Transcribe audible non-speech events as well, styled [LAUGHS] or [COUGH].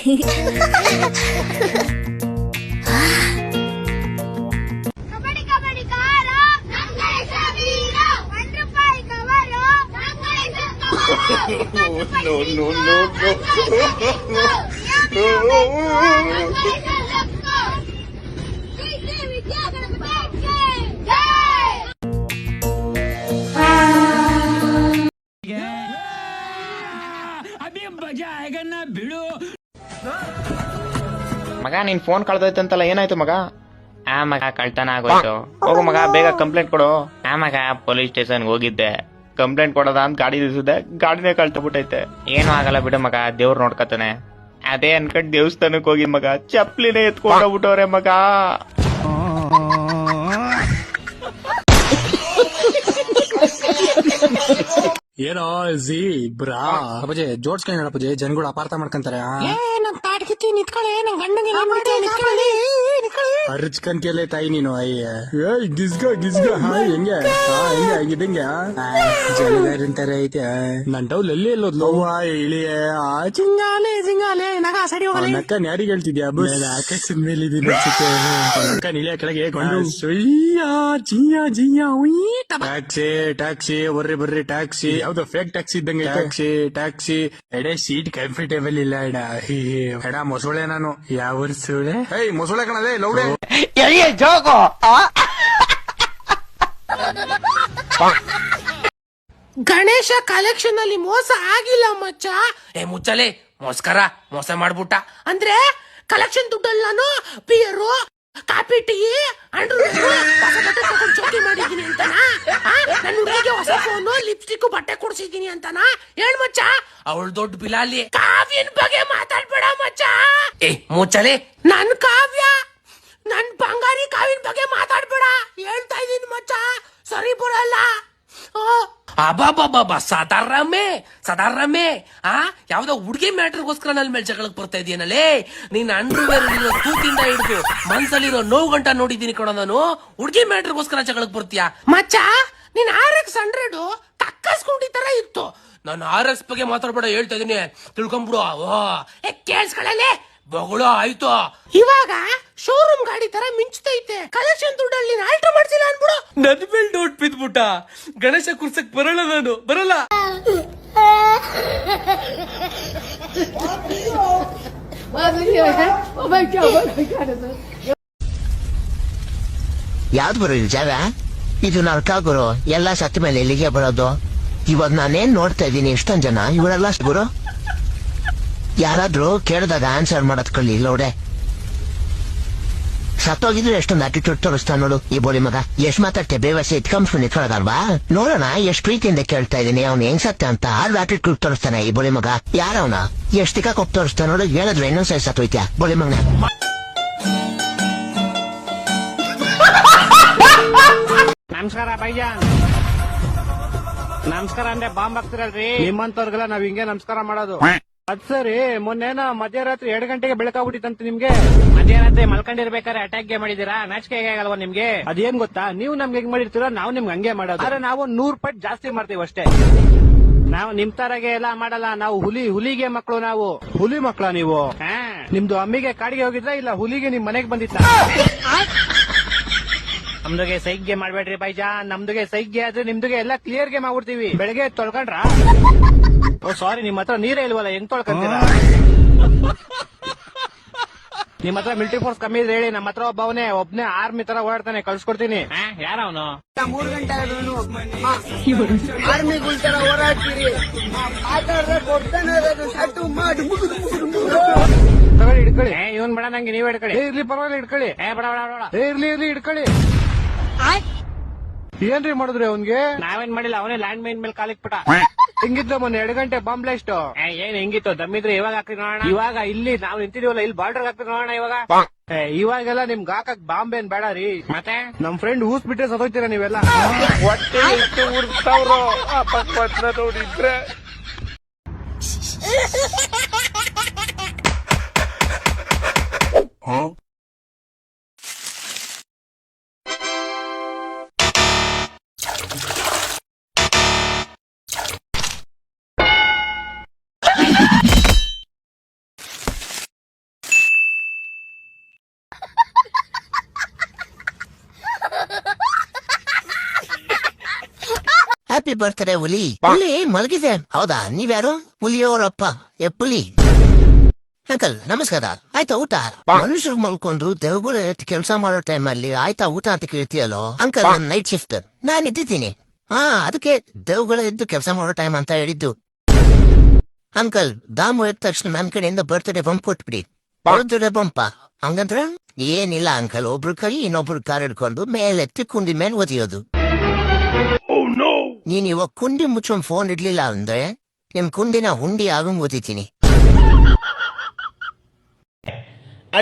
[LAUGHS] no, अभी मज़ा आएगा ना भिड़ो। ಮಗ ನಿನ್ ಫೋನ್ ಕಳ್ದೋಯ್ತಂತಲ್ಲ ಏನಾಯ್ತು ಮಗ? ಆ ಮಗ ಕಳ್ತನ ಆಗೋಯ್ತು ಹೋಗು ಮಗ ಬೇಗ ಕಂಪ್ಲೇಂಟ್ ಕೊಡು. ಆ ಮಗ ಪೊಲೀಸ್ ಸ್ಟೇಷನ್ ಹೋಗಿದ್ದೆ. ಕಂಪ್ಲೇಂಟ್ ಕೊಡೋದ ಅಂತ ಗಾಡಿ ನಿಲ್ಸಿದೆ ಗಾಡಿನೇ ಕಳ್ತಬಿಟ್ಟೈತೆ ಏನು ಆಗಲ್ಲ ಬಿಡು ಮಗ ದೇವ್ರು ನೋಡ್ಕತಾನೆ. ಅದೇ ಅನ್ಕಟ್ ದೇವಸ್ಥಾನಕ್ ಹೋಗಿ ಮಗ ಚಪ್ಲಿನೇ ಎತ್ಕೊಂಡೋಗ್ಬಿಟ್ಟವ್ರೆ ಮಗ. ಏನೋ ಜಿ ಬ್ರಾ. ಅಪ್ಪಾಜಿ ಜೋಡ್ಸ್ಕೊಂಡ್ ಜನಗಳು ಅಪಾರ್ಥ ಮಾಡ್ಕೊಂತಾರೆ. ಮಾಡ್ತೀನಿ ನಿತ್ಕೊಳ್ಳೆ ನನ್ನ ಗಂಡಂಗೆ ಏನ್ ಅರ್ಚ್ಕನ್ ಕೇಳಿ ತಾಯಿ ನೀನು ಅಯ್ಯ. ಏಯ್ ಗಿಸ್ಗ ಗಿಸ್ಗ. ಹಾ ಹೆಂಗೆ? ಹಾ ಹೆಂಗೆ ಆಗಿದಂಗೆ ಜನಗಾರಂತಾರೆ ಐತೆ. ನನ್ ಟೌಲ್ ಎಲ್ಲಿ ಎಲ್ಲೋದ್ಲು ಅವ್ವ ಇಳಿಯೇ. ಆ ಚಿಂಗಾಲೆ ಚಿಂಗಾಲೆ ನಗ ಸರಿ ನಕ್ಕ ಯಾರಿಗೆ ಹೇಳ್ತಿದ್ಯಾ? ಆಕಾಶದ ಮೇಲೆ ಇದೀನಿ ಅನ್ಸುತ್ತೆ. ನಕ್ಕ ಇಳಿಯ ಕೆಳಗೆ ಕೊಂಡು ಸುಯ್ಯ ಜಿಯ ಜಿಯ ಟ್ಯಾಕ್ಸಿ ಟ್ಯಾಕ್ಸಿ ಬರ್ರಿ ಬರ್ರಿ ಟ್ಯಾಕ್ಸಿ. ಯಾವ್ದು ಫೇಕ್ ಟ್ಯಾಕ್ಸಿ ಇದ್ದಂಗೆ ಟ್ಯಾಕ್ಸಿ ಟ್ಯಾಕ್ಸಿ. ಎಡೆ ಸೀಟ್ ಕಂಫರ್ಟೇಬಲ್ ಇಲ್ಲ ಎಡ. ಎಡ ಮೊಸಳೆ ನಾನು. ಯಾವ ಸುಳೆ? ಏಯ್ ಮೊಸಳೆ ಲೌಡೆ ಗಣೇಶ ಕಲೆಕ್ಷನ್ ಅಲ್ಲಿ ಮೋಸ ಆಗಿಲ್ಲ ಮಚ್ಚ ಏ ಮುಚ್ಚಲೆ ಮೋಸ್ಕರ ಮೋಸ ಮಾಡ್ಬಿಟ್ಟ. ಅಂದ್ರೆ ಕಲೆಕ್ಷನ್ ದುಡ್ಡಲ್ಲಿ ನಾನು ಬಿಯರು ಕಾಪಿ ಟೀ ಅಂಡ್ರೂ ಹೊಸ ಬಟ್ಟೆ ತಗೊಂಡು ಚೌಕಿ ಮಾಡಿದೀನಿ ಅಂತನಾ? ಆ? ನನ್ ಹುಡುಗಿಗೆ ಹೊಸ ಫೋನು ಲಿಪ್ಸ್ಟಿಕ್ ಬಟ್ಟೆ ಕೊಡ್ಸಿದೀನಿ ಅಂತನಾ? ಹೇಳ್ ಮಚ್ಚ? ಅವಳು ದೊಡ್ಡ ಬಿಲಾಲಿ. ಕಾವ್ಯನ್ ಬಗ್ಗೆ ಮಾತಾಡ್ಬೇಡ ಮಚ್ಚ. ಏ ಮುಚ್ಚಲೆ. ನನ್ ಕಾವ್ಯ. ನನ್ ಬಂಗಾರಿ ಕಾವಿನ ಬಗ್ಗೆ ಮಾತಾಡ್ಬೇಡ. ಹೇಳ್ತಾ ಇದೀನಿ ಮಚ್ಚ. ಸರಿ ಬರಲ್ಲ ಅಬಾಬಾಬಾ ಸದಾರಾಮೆ ಸದಾರಮ್ಮೆ ಆ? ಯಾವ್ದೋ ಹುಡುಗಿ ಮ್ಯಾಟ್ರಿಗೋಸ್ಕರ ನನ್ ಮೇಲೆ ಜಗಳಕ್ಕೆ ಬರ್ತಾ ಇದೆಯನಲ್ಲೇ ನೀನ್ ಅಂಡರ್ವೇರ್ ಇರೋ ತೂತಿಂದ ಹಿಡಿದು ಮನ್ಸಲ್ಲಿರೋ ನೋವು ಗಂಟ ನೋಡಿದೀನಿ ಕಣ ನಾನು. ಹುಡುಗಿ ಮ್ಯಾಟ್ರಿಗೋಸ್ಕರ ಜಗಳಕ್ಕೆ ಬರ್ತೀಯಾ? ಮಚ್ಚ, ನೀನ್ ಆರ್ ಎಕ್ಸ್ ಹಂಡ್ರೆಡ್ ಕಕ್ಕಸ್ಕೊಂಡಿ ತರ ಇತ್ತು. ನಾನು ಆರ್ ಎಕ್ಸ್ ಬಗ್ಗೆ ಮಾತಾಡ್ಬೇಡ, ಹೇಳ್ತಾ ಇದೀನಿ. ತಿಳ್ಕೊಂಬಿಡು. ಏ, ಕೇಳಿಸ್ಕೊಳ್ಳಲೇ. ಬಗಳು ಆಯ್ತು. ಇವಾಗ ಶೋರೂಮ್ ಗಾಡಿ ತರ ಮಿಂಚ್ತೈತೆ. ಕಲೆಕ್ಷನ್ ದುಡ್ಡಲ್ಲಿ ನೀನ್ ಆಲ್ಟ್ರ್ ಮಾಡ್ಸಿಲ್ಲ ಅನ್ಬಿಡು ನನ್ ಮೇಲೆ ನೋಟ್ ಬಿದ್ಬಿಟ್ಟ. ಗಣೇಶ ಕುರ್ಸಕ್ ಬರಲ್ಲ ನಾನು. ಬರಲ್ಲ. ಯಾವ್ದು ಬರೋ ಇದು ಜಾಗ? ಇದು ನರ್ಕ ಗುರು ಎಲ್ಲ ಸತ್ತ ಮೇಲೆ ಎಲ್ಲಿಗೆ ಬರೋದು. ಇವಾಗ ನಾನೇನ್ ನೋಡ್ತಾ ಇದ್ದೀನಿ ಎಷ್ಟೊಂದ್ ಜನ? ಇವರೆಲ್ಲ ಗುರು ಯಾರಾದ್ರೂ ಕೇಳ್ದಾಗ ಆನ್ಸರ್ ಮಾಡದ್ ಕಳ್ಳಿ ಲೋಡೆ. ಸತ್ತೋಗಿದ್ರೆ ಎಷ್ಟೊಂದು ಆಟಿಟ್ಯೂಡ್ ತೋರಿಸ್ತಾ ನೋಡು, ಈ ಬೋಳಿ ಮಗ. ಎಷ್ಟ್ ಮಾತಾಡ್ತೆ ಬೇವಸೆ ಇಟ್ಕೊಂಡ್ಸು ನಿಂತ್ಕೊಳ್ಳೋದಲ್ವಾ ನೋಡೋಣ, ಎಷ್ಟ್ ಪ್ರೀತಿಯಿಂದ ಕೇಳ್ತಾ ಇದೀನಿ, ಅವ್ನು ಹೆಂಗ್ ಸತ್ತೆ ಅಂತ. ಆದ್ರೆ ಆಟಿಟ್ಯೂಡ್ ತೋರಿಸ್ತಾನೆ ಈ ಬೋಳಿ ಮಗ. ಯಾರವನ? ಎಷ್ಟ್ ತಿಕ್ಕ ಕೊಪ್ಪ ತೋರಿಸ್ತಾ ನೋಡು, ಹೇಳಿದ್ರೆ ಇನ್ನೊಂದ್ಸರಿ ಸತ್ತೋಯ್ತ್ಯಾ, ಬೋಳಿ ಮಗನ? ನಮಸ್ಕಾರ ನಮಸ್ಕಾರ ಅಂದ್ರೆ ಬಾಂಬ್ ಹಾಕ್ತಿರಲ್ರಿ? ನಿಮ್ಮಂತವ್ರಿಗೆಲ್ಲ ನಾವ್ ಹಿಂಗೆ ನಮಸ್ಕಾರ ಮಾಡೋದು. ಅದ್ ಸರಿ ಮೊನ್ನೆ ಮಧ್ಯರಾತ್ರಿ ಎರಡು ಗಂಟೆಗೆ ಬೆಳಕಾಗ್ಬಿಟ್ಟಿತ್ತಂತೆ ನಿಮ್ಗೆ? ಮಧ್ಯರಾತ್ರಿ ಮಲ್ಕೊಂಡಿರ್ಬೇಕಾದ್ರೆ ಅಟ್ಯಾಕ್ ಮಾಡಿದೀರಾ ನಾಚಿಕೆ ಆಗಲ್ವಾ ನಿಮ್ಗೆ? ಅದೇನ್ ಗೊತ್ತಾ? ನೀವು ನಮ್ಗೆ ಹೆಂಗ್ ಮಾಡಿರ್ತೀರ ನಾವು ನಿಮ್ಗೆ ಹಂಗೆ ಮಾಡೋದು. ಆದ್ರೆ ನಾವು ನೂರ್ ಪಟ್ ಜಾಸ್ತಿ ಮಾಡ್ತೀವಿ ಅಷ್ಟೇ. ನಾವು ನಿಮ್ ತರಗೆ ಎಲ್ಲ ಮಾಡಲ್ಲ ನಾವು ಹುಲಿ ಹುಲಿಗೆ ಮಕ್ಕಳು ನಾವು. ಹುಲಿ ಮಕ್ಕಳ ನೀವು. ನಿಮ್ದು ಅಮ್ಮಿಗೆ ಕಾಡಿಗೆ ಹೋಗಿದ್ರ ಇಲ್ಲ ಹುಲಿಗೆ ನಿಮ್ ಮನೆಗೆ ಬಂದಿತ್ತ? ನಮ್ದುಗೆ ಸೈಗ್ಗೆ ಮಾಡ್ಬೇಡ್ರಿ ಬೈಜಾ ನಮ್ದುಗೆ ಸೈಗ್ಗೆ ಆದ್ರೆ ನಿಮ್ದುಗೆ ಎಲ್ಲ ಕ್ಲಿಯರ್ಗೆ ಮಾಡ್ಬಿಡ್ತೀವಿ. ಬೆಳಗ್ಗೆ ತೊಳ್ಕೊಂಡ್ರ? ಓ ಸಾರಿ ನಿಮ್ ಹತ್ರ ನೀರೇ ಇಲ್ವಲ್ಲ ಹೆಂಗ್ ತೊಳ್ಕೊಂತೀರ? ನಿಮ್ ಹತ್ರ ಮಿಲಿಟರಿ ಫೋರ್ಸ್ ಕಮ್ಮಿ ಇದ್ರೆ ಹೇಳಿ ನಮ್ಮ ಹತ್ರ ಒಬ್ಬವನೇ ಒಬ್ನೇ ಆರ್ಮಿ ತರ ಓಡಾಡ್ತಾನೆ ಕಳ್ಸ್ಕೊಡ್ತೀನಿ. ಯಾರ ಅವನು? ತಗೊಳ್ಳಿ ಹಿಡ್ಕೊಳ್ಳಿ. ಏ, ಇವನ್ ಬೇಡ ನಂಗೆ ನೀವ್ ಇಡ್ಕೊಳ್ಳಿ ಏ, ಇರ್ಲಿ ಪರವಾಗಿಲ್ಲ ಇಡ್ಕೊಳ್ಳಿ ಏ ಬೇಡ ಬೇಡ ಬೇಡ. ಏ, ಇರ್ಲಿ ಇರ್ಲಿ ಹಿಡ್ಕೊಳ್ಳಿ. ಏನ್ರಿ ಮಾಡಿದ್ರಿ ಅವನ್ಗೆ? ನಾವೇನ್ ಮಾಡಿಲ್ಲ ಅವನೇ ಲ್ಯಾಂಡ್ ಮೈನ್ ಮೇಲೆ ಕಾಲಿಕ್ಬಿಟ್ಟ ಹಿಂಗಿದ್ದ ಮೊನ್ನೆ ಎರಡು ಗಂಟೆ ಬಾಂಬ್ ಬ್ಲಾಸ್ಟ್ ಏನ್ ಹೆಂಗಿತ್ತು ದಮ್ಮಿದ್ರೆ ಇವಾಗ ಹಾಕಿ ನೋಡೋಣ. ಇವಾಗ ಇಲ್ಲಿ ನಾವು ನಿಂತಿದೀವಲ್ಲ ಇಲ್ಲಿ ಬಾರ್ಡರ್ ಹಾಕಿ ನೋಡೋಣ ಇವಾಗ. ಏ, ಇವಾಗೆಲ್ಲ ನಿಮ್ಗೆ ಹಾಕಕ್ ಬಾಂಬ್ ಏನ್ ಬೇಡ ರೀ. ಮತ್ತೆ? ನಮ್ ಫ್ರೆಂಡ್ ಊಸ್ ಬಿಟ್ರೆ ಸತ್ತೋಯ್ತೀರಾ ನೀವೆಲ್ಲ? ಹೊಟ್ಟೆ ಎಷ್ಟು ಉರ್ತಾವ್ರೋ ಆ ಪಕ್ಕ ನೋಡಿದ್ರೆ. [LAUGHS] ಹ್ಯಾಪಿ ಬರ್ತ್ಡೇ ಹುಲಿ. ಹುಲಿ ಮಲಗಿದೆ ಹೌದಾ? ನೀವ್ಯಾರು? ಹುಲಿಯವರಪ್ಪ ಎ ಪುಲಿ ಅಂಕಲ್ ನಮಸ್ಕಾರ. ಆಯ್ತಾ ಊಟ? ಮನುಷ್ಯರು ಮಲ್ಕೊಂಡು ದೇವಗಳು ಕೆಲಸ ಮಾಡೋ ಟೈಮ್ ಅಲ್ಲಿ ಆಯ್ತಾ ಊಟ ಅಂತ ಕೇಳ್ತೀಯಲ್ಲೋ? ಅಂಕಲ್ ನನ್ ನೈಟ್ ಶಿಫ್ಟ್ ನಾನ್ ಇದ್ದಿದ್ದೀನಿ ಹಾ ಅದಕ್ಕೆ ದೇವಗಳು ಎದ್ದು ಕೆಲಸ ಮಾಡೋ ಟೈಮ್ ಅಂತ ಹೇಳಿದ್ದು. ಅಂಕಲ್ ದಾಮು ಎದ್ದ ತಕ್ಷಣ ನನ್ ಕಡೆಯಿಂದ ಬರ್ತ್ಡೇ ಬಂಪ್ ಕೊಟ್ಬಿಡಿ. ಬರ್ತ್ಡೇ ಬಂಪ ಹಂಗಂದ್ರ? ಏನಿಲ್ಲ ಅಂಕಲ್ ಒಬ್ರು ಕೈ ಇನ್ನೊಬ್ರು ಕಾರ್ ಹಿಡ್ಕೊಂಡು ಮೇಲೆತ್ತಿ ಕುಂದಿ ಮೇಲೆ ಒದಿಯೋದು. ನೀನ್ ಇವಾಗ ಕುಂಡಿ ಮುಚ್ಚೊಂದು ಫೋನ್ ಇಡ್ಲಿಲ್ಲ ಅಂದ್ರೆ ನಿಮ್ ಕುಂಡಿನ ಹುಂಡಿ ಆಗಂಗ್ ಓದಿತೀನಿ ಓ